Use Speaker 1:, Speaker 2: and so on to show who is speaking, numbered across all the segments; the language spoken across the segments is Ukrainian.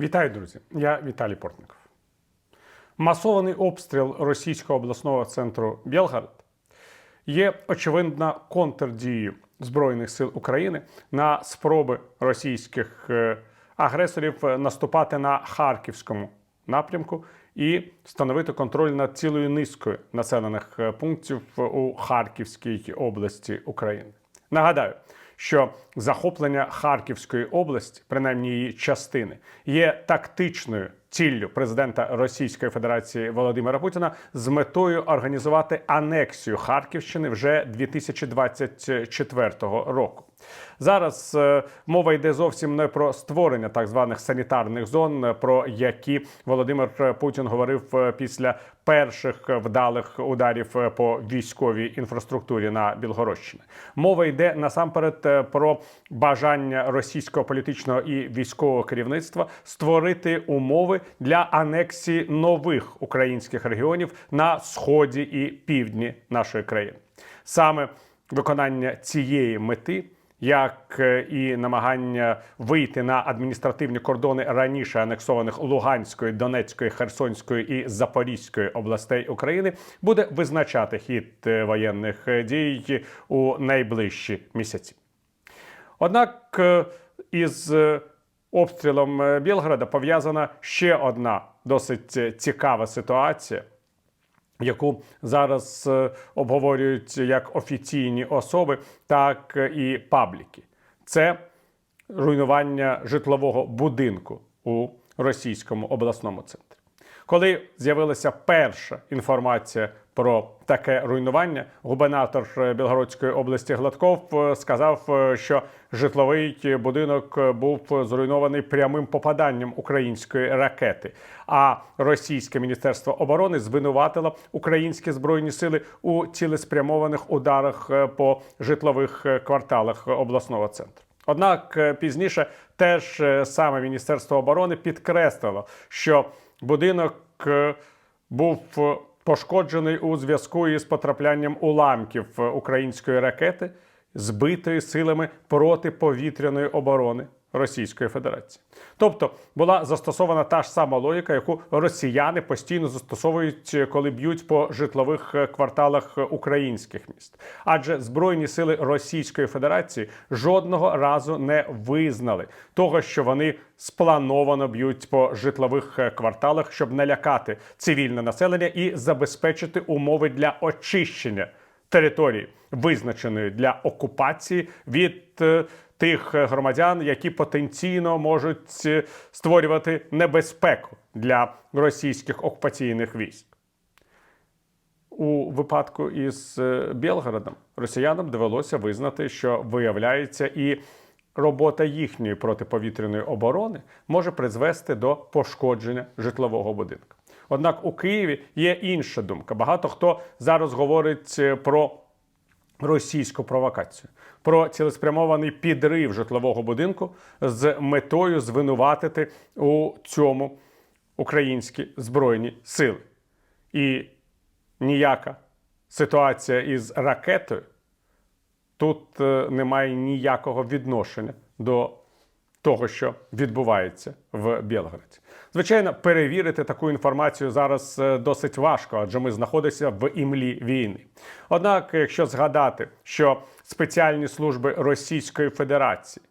Speaker 1: Вітаю, друзі! Я Віталій Портников. Масований обстріл російського обласного центру Білгород є очевидна контрдією Збройних сил України на спроби російських е, агресорів е, наступати на харківському напрямку і встановити контроль над цілою низкою населених е, пунктів у Харківській області України. Нагадаю, що захоплення Харківської області, принаймні її частини, є тактичною ціллю президента Російської Федерації Володимира Путіна з метою організувати анексію Харківщини вже 2024 року. Зараз е, мова йде зовсім не про створення так званих санітарних зон, е, про які Володимир Путін говорив е, після перших вдалих ударів по військовій інфраструктурі на Білгородщині. Мова йде насамперед про бажання російського політичного і військового керівництва створити умови для анексії нових українських регіонів на сході і півдні нашої країни. Саме виконання цієї мети як е, і намагання вийти на адміністративні кордони раніше анексованих Луганської, Донецької, Херсонської і Запорізької областей України, буде визначати хід е, воєнних е, дій у найближчі місяці. Однак із обстрілом Білграда пов'язана ще одна досить цікава ситуація яку зараз е, обговорюють як офіційні особи, так і пабліки. Це руйнування житлового будинку у російському обласному центрі. Коли з'явилася перша інформація про таке руйнування, губернатор е, Білгородської області Гладков е, сказав, е, що житловий будинок був зруйнований прямим попаданням української ракети. А російське міністерство оборони звинуватило українські збройні сили у цілеспрямованих ударах по житлових кварталах обласного центру. Однак пізніше теж саме Міністерство оборони підкреслило, що будинок був пошкоджений у зв'язку із потраплянням уламків е, української ракети, збитої силами протиповітряної оборони Російської Федерації. Тобто була застосована та ж сама логіка, яку росіяни постійно застосовують, е, коли б'ють по житлових е, кварталах е, українських міст. Адже збройні сили Російської Федерації жодного разу не визнали того, що вони сплановано б'ють по житлових кварталах, щоб налякати цивільне населення і забезпечити умови для очищення території, визначеної для окупації від е, тих е, громадян, які потенційно можуть е, створювати небезпеку для російських окупаційних військ. У випадку із Білгородом росіянам довелося визнати, що виявляється і робота їхньої протиповітряної оборони може призвести до пошкодження житлового будинку. Однак у Києві є інша думка. Багато хто зараз говорить е, про російську провокацію, про цілеспрямований підрив житлового будинку з метою звинуватити у цьому українські збройні сили. І ніяка ситуація із ракетою тут е, немає ніякого відношення до того, що відбувається в Білгороді. Звичайно, перевірити таку інформацію зараз е, досить важко, адже ми знаходимося в імлі війни. Однак, якщо згадати, що спеціальні служби Російської Федерації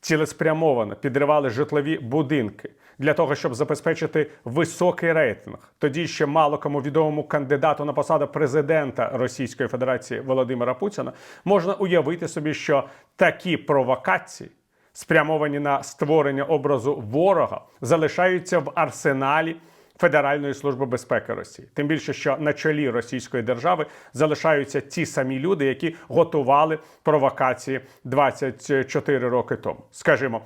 Speaker 1: цілеспрямовано підривали житлові будинки для того, щоб забезпечити високий рейтинг. Тоді ще мало кому відомому кандидату на посаду президента Російської Федерації Володимира Путіна можна уявити собі, що такі провокації. Спрямовані на створення образу ворога, залишаються в арсеналі Федеральної служби безпеки Росії. Тим більше, що на чолі Російської держави залишаються ті самі люди, які готували провокації 24 роки тому. Скажімо,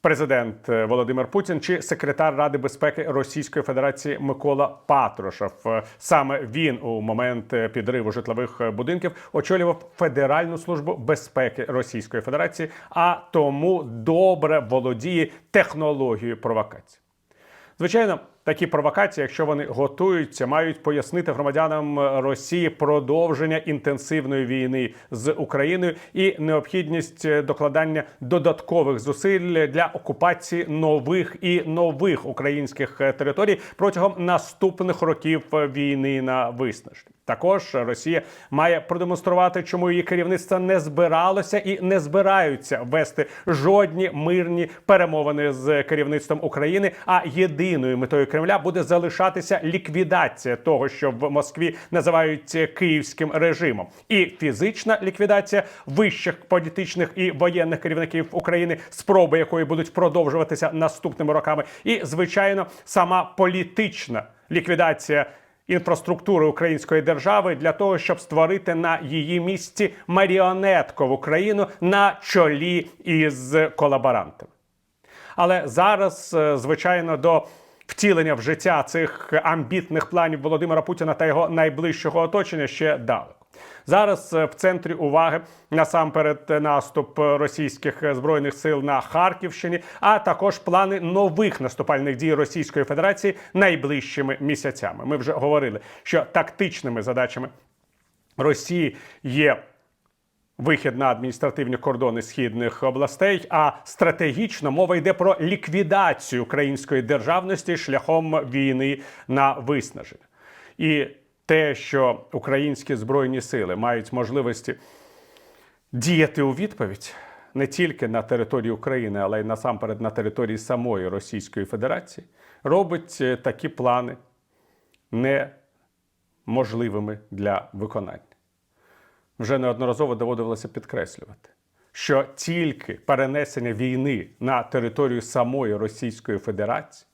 Speaker 1: президент е, Володимир Путін чи секретар Ради безпеки Російської Федерації Микола Патрушев. Е, Саме він у момент е, підриву житлових будинків очолював Федеральну службу безпеки Російської Федерації, а тому добре володіє технологією провокацій. Звичайно, такі провокації, якщо вони готуються, мають пояснити громадянам Росії продовження інтенсивної війни з Україною і необхідність е, докладання додаткових зусиль для окупації нових і нових українських е, територій протягом наступних років е, війни на виснаження. Також Росія має продемонструвати, чому її керівництво не збиралося і не збираються вести жодні мирні перемовини з керівництвом України. А єдиною метою Кремля буде залишатися ліквідація того, що в Москві називають київським режимом, і фізична ліквідація вищих політичних і воєнних керівників України, спроби якої будуть продовжуватися наступними роками, і звичайно, сама політична ліквідація інфраструктури української держави для того, щоб створити на її місці маріонеткову країну на чолі із колаборантами. Але зараз, е, звичайно, до втілення в життя цих амбітних планів Володимира Путіна та його найближчого оточення ще далеко. Зараз е, в центрі уваги насамперед наступ російських збройних сил на Харківщині, а також плани нових наступальних дій Російської Федерації найближчими місяцями. Ми вже говорили, що тактичними задачами Росії є вихід на адміністративні кордони східних областей. А стратегічно мова йде про ліквідацію української державності шляхом війни на виснаження. І те, що українські збройні сили мають можливості діяти у відповідь не тільки на території України, але й насамперед на території самої Російської Федерації, робить е, такі плани неможливими для виконання вже неодноразово доводилося підкреслювати, що тільки перенесення війни на територію самої Російської Федерації,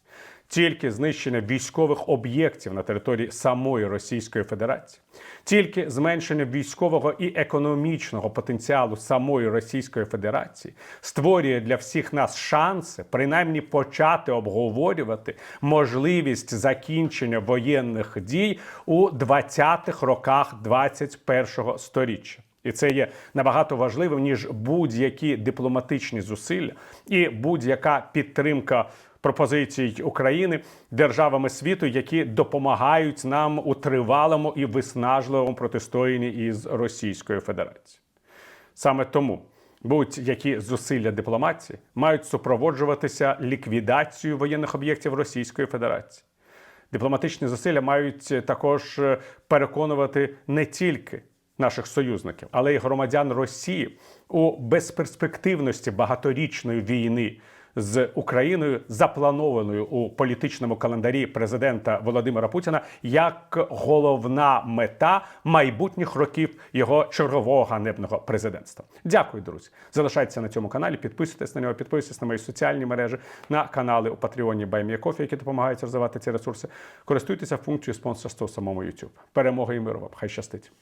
Speaker 1: тільки знищення військових об'єктів на території самої Російської Федерації, тільки зменшення військового і економічного потенціалу самої Російської Федерації створює для всіх нас шанси, принаймні почати обговорювати можливість закінчення воєнних дій у 20-х роках 21-го сторіччя. І це є набагато важливим ніж будь-які дипломатичні зусилля і будь-яка підтримка пропозицій України державами світу, які допомагають нам у тривалому і виснажливому протистоянні із Російською Федерацією. Саме тому будь-які зусилля дипломатії мають супроводжуватися ліквідацією воєнних об'єктів Російської Федерації. Дипломатичні зусилля мають також переконувати не тільки наших союзників, але й громадян Росії у безперспективності багаторічної війни з Україною, запланованою у політичному календарі президента Володимира Путіна як головна мета майбутніх років його чергового ганебного президентства. Дякую, друзі. Залишайтеся на цьому каналі, підписуйтесь на нього, підписуйтесь на мої соціальні мережі, на канали у Патреоні Байміякофі, які допомагають розвивати ці ресурси. Користуйтеся функцією спонсорства у самому YouTube. Перемоги і миру вам! Хай щастить!